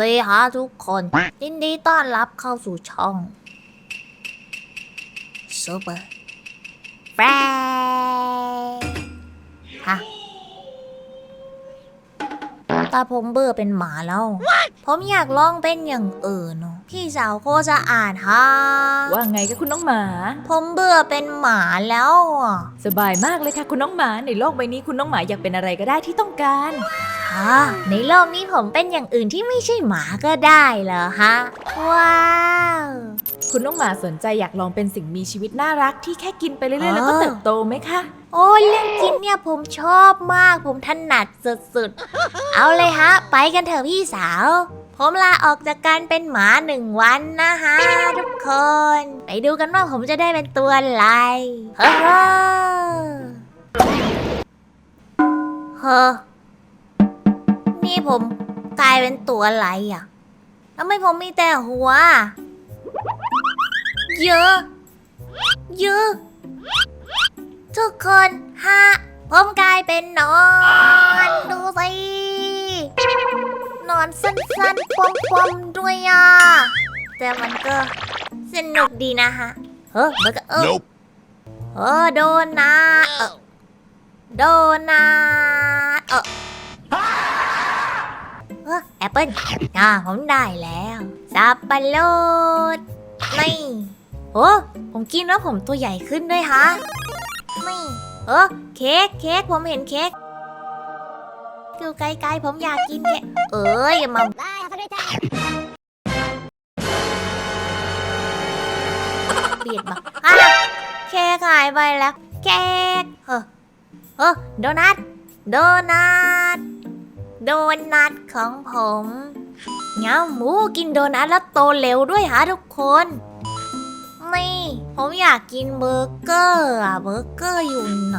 ดีฮะทุกคนยินดีต้อนรับเข้าสู่ช่องซูเปอร์แฟร์ฮะตาผมเบื่อเป็นหมาแล้ว ผมอยากลองเป็นอย่างอื่นเนอะพี่สาวโคจะอ่านฮะว่าไงคะคุณน้องหมา ผมเบื่อเป็นหมาแล้วอะสบายมากเลยค่ะคุณน้องหมาในโลกใบนี้คุณน้องหมาอยากเป็นอะไรก็ได้ที่ต้องการ ฮะในโลกนี้ผมเป็นอย่างอื่นที่ไม่ใช่หมาก็ได้เหรอฮะ ว้าว คุณน้องหมาสนใจอยากลองเป็นสิ่งมีชีวิตน่ารักที่แค่กินไปเรื่อยๆ แล้วก็อ๋อเติบโตไหมคะ โอ้ยเรื่องกินเนี่ยผมชอบมาก ผมถนัดสุดๆ เอาเลยฮะ ไปกันเถอะพี่สาว ผมลาออกจากการเป็นหมาหนึ่งวันนะฮะทุกคน ไปดูกันว่าผมจะได้เป็นตัวอะไรเฮ้อเฮ้อ นี่ผมกลายเป็นตัวอะไรอะทำไมผมมีแต่หัว เยอะ เยอะทุกคนฮะผมกลายเป็นหนอน ดูสิหนอนสั้นๆปอมๆด้วยอะ แต่มันก็สนุกดีนะฮะ เฮ้ยมันก็เออ Nope. เออโดนัทเออโดนัทเออเออ แอปเปิ้ลอ่าผมได้แล้วสับปะรดนี่โอ้ผมกินแล้วผมตัวใหญ่ขึ้นด้วยฮะนี่เออเค้กเค้กผมเห็นเค้กอยู่ไกลๆผมอยากกินเค้กเอ้ยอย่ามาเบียดมาอะเค้กหายไปแล้วเค้กเออเออโดนัทโดนัท โดนัทของผมเงาหมูกินโดนัทแล้วโตเร็วด้วยฮะทุกคนนี่ผมอยากกินเบอร์เกอร์อะเบอร์เกอร์อยู่ไหน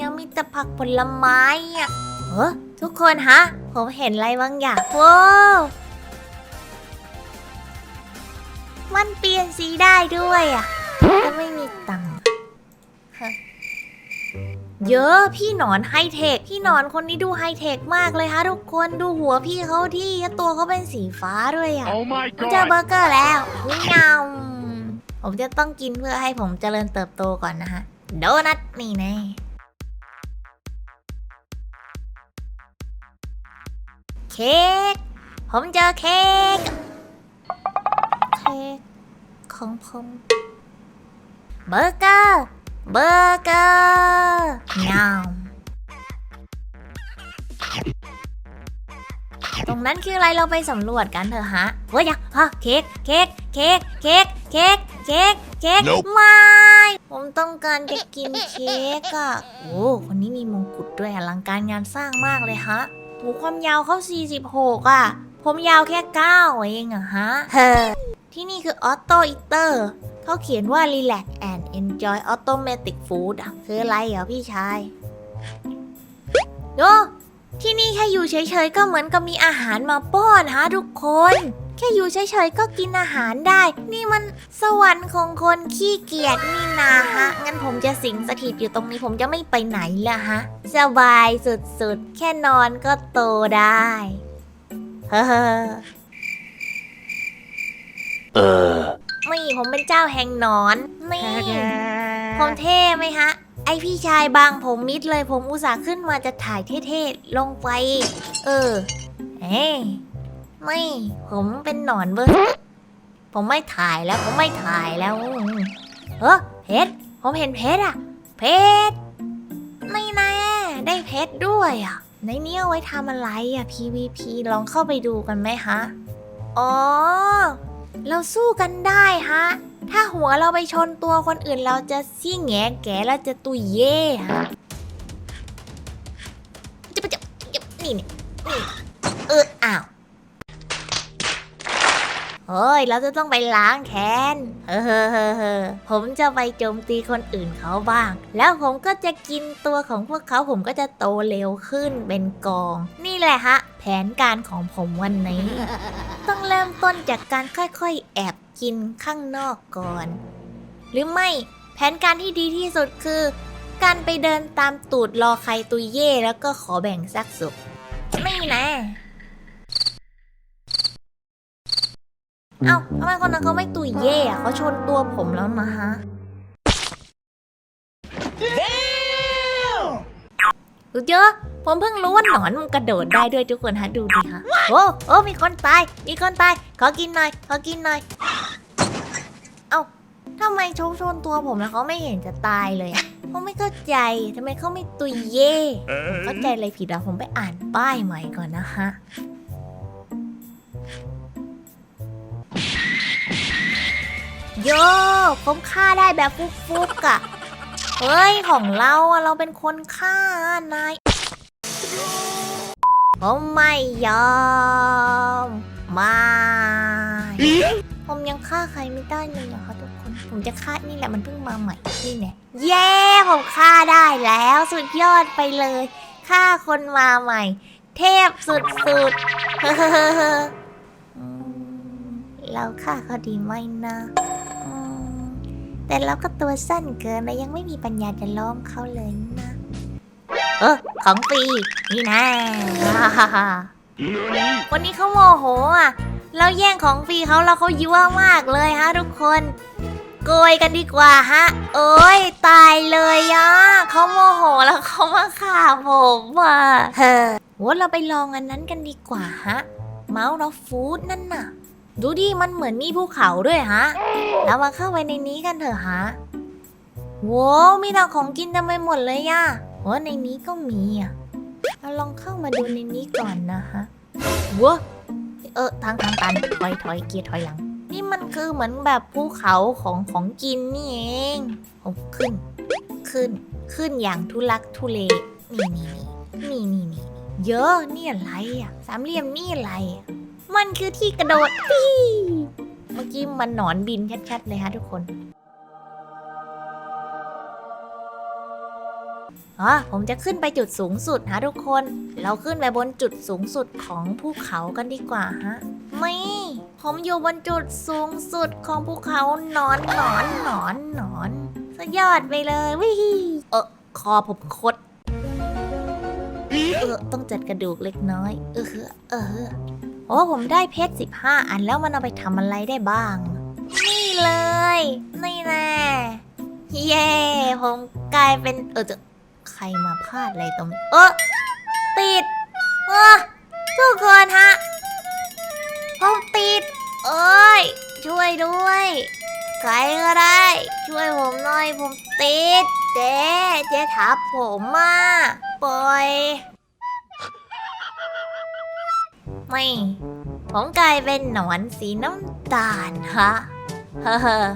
อะมีแต่ผักผลไม้อะเออทุกคนฮะ ผมเห็นอะไรบางอย่างว้าวมันเปลี่ยนสีได้ด้วยอะก็ไม่มีตังค์ เยอะพี่หนอนไฮเทคพี่หนอนคนนี้ดูไฮเทคมากเลยฮะทุกคนดูหัวพี่เขาที่ตัวเขาเป็นสีฟ้าด้วยอะ Oh my ผมเจอ god. เบอร์เกอร์แล้วงามผมจะต้องกินเพื่อให้ผมเจริญเติบโตก่อนนะฮะ โดนัทนี่แน่เค้กผมเจอเค้กเค้กของผม เบอร์เกอร์ เบอร์เกอร์งามตรงนั้นคืออะไรเราไปสำรวจกันเถอะฮะเฮ้ยอย่าฮะเค้กเค้กเค้กเค้กเค้กเค้กเค้ก Nope ไม่ผมต้องการจะกินเค้กอะโอ้คนนี้มีมงกุฎด้วยอลังการงานสร้างมากเลยฮะโหความยาวเขา46อะผมยาวแค่ 9 เองอะฮะเฮ้อที่นี่คือออโต้อิเตอร์ เขาเขียนว่า relax and enjoy automatic food อะคืออะไรเหรอพี่ชายโยที่นี่แค่อยู่เฉยๆก็เหมือนกับมีอาหารมาป้อนฮะทุกคน แค่อยู่เฉยๆก็กินอาหารได้ นี่มันสวรรค์ของคนขี้เกียจนี่นาฮะ งั้นผมจะสิงสถิตอยู่ตรงนี้ผมจะไม่ไปไหนละฮะ สบายสุดๆ แค่นอนก็โตได้เฮ้อ นี่ผมเป็นเจ้าแห่งหนอนนี่ผมเท่ไหมฮะ ไอพี่ชายบางผมมิดเลยผมอุตส่าห์ขึ้นมาจะถ่ายเท่ๆลงไป เออเอ้ยไม่ผมเป็นหนอนเบอร์ผมไม่ถ่ายแล้วผมไม่ถ่ายแล้วเออเพชรผมเห็นเพชรอะเพชรไม่แน่ได้เพชรด้วยอะในนี้เอาไว้ทำอะไรอะ PVP ลองเข้าไปดูกันไหมฮะ อ๋อ เราสู้กันได้ฮะ ถ้าหัวเราไปชนตัวคนอื่นเราจะซี่แงแกเราจะตุยเย่ฮะจะไปจับจับนี่นี่เอออ้าวเฮ้ย เราจะต้องไปล้างแค้น เฮ้อเฮ้อเฮ้อผมจะไปโจมตีคนอื่นเขาบ้าง แล้วผมก็จะกินตัวของพวกเขาผมก็จะโตเร็วขึ้นเป็นกอง นี่แหละฮะ ผนการของผมวันนี้ ต้องเริ่มต้นจากการค่อยๆ แอบกินข้างนอกก่อน หรือไม่แผนการที่ดีที่สุดคือ การไปเดินตามตูดรอใครตุยเย่แล้วก็ขอแบ่งสักสุกไม่นะเอ้าทำไมคนนั้นเขาไม่ตุยเย่อะเขาชนตัวผมแล้วนะฮะ ดูเยอะผมเพิ่งรู้ว่าหนอนมันกระโดดได้ด้วยทุกคนฮะดูดิฮะโอ้โอ้มีคนตาย มีคนตาย ขอกินหน่อย ขอกินหน่อย เอ้าทำไมชกชนตัวผมแล้วเขาไม่เห็นจะตายเลยอะผมไม่เข้าใจทำไมเขาไม่ตุยเย่เข้าใจอะไรผิดอะผมไปอ่านป้ายใหม่ก่อนนะฮะโยผมฆ่าได้แบบฟุกๆอะ เฮ้ย ของเราอะเราเป็นคนฆ่านายผมไม่ยอมไม่ผมยังฆ่าใครไม่ได้เลยเหรอคะทุกคน ผมจะฆ่านี่แหละมันเพิ่งมาใหม่นี่แน่เย้ผมฆ่าได้แล้วสุดยอดไปเลยฆ่าคนมาใหม่ เทพสุดๆเฮ้ออืมเราฆ่าเขาดีไหมนะอืม แต่เราก็ตัวสั้นเกินและยังไม่มีปัญญาจะล้อมเขาเลยนะเออของฟรีนี่นะวันนี้เขาโมโหอะเราแย่งของฟรีเขาแล้วเขายั่วมากเลยฮะทุกคนโกยกันดีกว่าฮะ โอ้ยตายเลยอะเขาโมโหแล้วเขามาฆ่าผมว่ะเฮ้อโหเราไปลองอันนั้นกันดีกว่าฮะ เมาส์เราฟู้ดนั่นน่ะ ดูดิมันเหมือนมีภูเขาด้วยฮะเรามาเข้าไปในนี้กันเถอะฮะโว้มีแต่ของกินเต็มไปหมดเลยอะโอ้ในนี้ก็มีอะเราลองเข้ามาดูในนี้ก่อนนะฮะว้าเออทางทางตันถอยถอยเกียร์ถอยหลัง นี่มันคือเหมือนแบบภูเขาของของกินนี่เองผมขึ้น ขึ้นขึ้นอย่างทุลักทุเลนี่นี่นี่นี่นี่นี่เยอะนี่อะไรอะสามเหลี่ยมนี่อะไรอะ มันคือที่กระโดดปี้เมื่อกี้มันหนอนบินชัดๆเลยฮะทุกคนอ๋อผมจะขึ้นไปจุดสูงสุดฮะทุกคน เราขึ้นไปบนจุดสูงสุดของภูเขากันดีกว่าฮะ ไม่ ผมอยู่บนจุดสูงสุดของภูเขาหนอนหนอนหนอนหนอนสุดยอดไปเลยวิเออคอผมคด เออต้องจัดกระดูกเล็กน้อย เออเออ โอ้ผมได้เพชร 15 อันแล้วมันเอาไปทำอะไรได้บ้าง นี่เลย นี่แน่เย้ผมกลายเป็นเออจะใครมาพลาดอะไรตรงนี้เออติดเออทุกคนฮะผมติดเอ้ยช่วยด้วยใครก็ได้ ช่วยผมหน่อยผมติด เจ๊เจ๊ทับผมมาปล่อย ไม่ ผมกลายเป็นหนอนสีน้ำตาลฮะเฮ้อ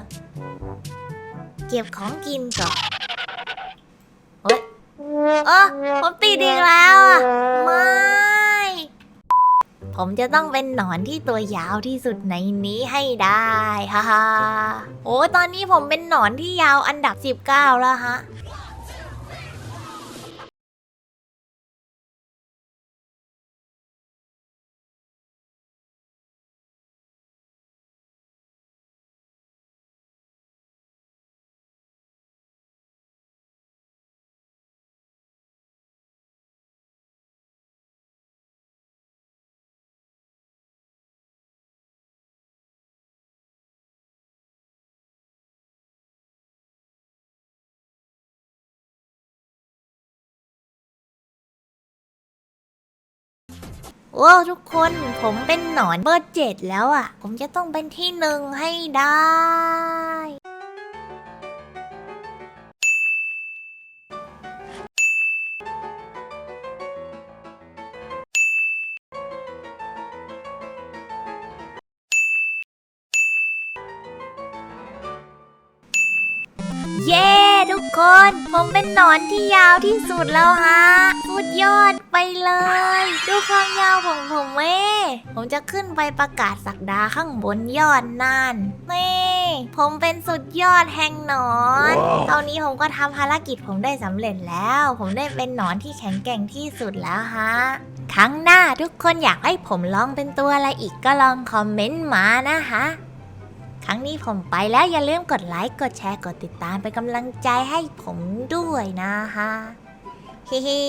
เก็บของกินก่อนเฮ้ยเออผมติดอีกแล้วอะไม่ ผมจะต้องเป็นหนอนที่ตัวยาวที่สุดในนี้ให้ได้ฮ่าฮโอ้ตอนนี้ผมเป็นหนอนที่ยาวอันดับ 19 แล้วฮะ โอ้ทุกคนผมเป็นหนอนเบอร์เจ็ดแล้วอะ ผมจะต้องเป็นที่หนึ่งให้ได้ เย้ คน ผมเป็นหนอนที่ยาวที่สุดแล้วฮะ สุดยอดไปเลย ดูความยาวของผมเว้ยผมจะขึ้นไปประกาศสักดาข้างบนยอดนั่นนี่ผมเป็นสุดยอดแห่งหนอนตอนนี้ผมก็ทำภารกิจผมได้สำเร็จแล้ว ผมได้เป็นหนอนที่แข็งแกร่งที่สุดแล้วฮะครั้งหน้าทุกคนอยากให้ผมลองเป็นตัวอะไรอีกก็ลองคอมเมนต์มานะคะค รั้งนี้ผมไปแล้วอย่าลืมกดไลค์ กดแชร์ กดติดตามเป็นกำลังใจให้ผมด้วยนะคะฮิฮิ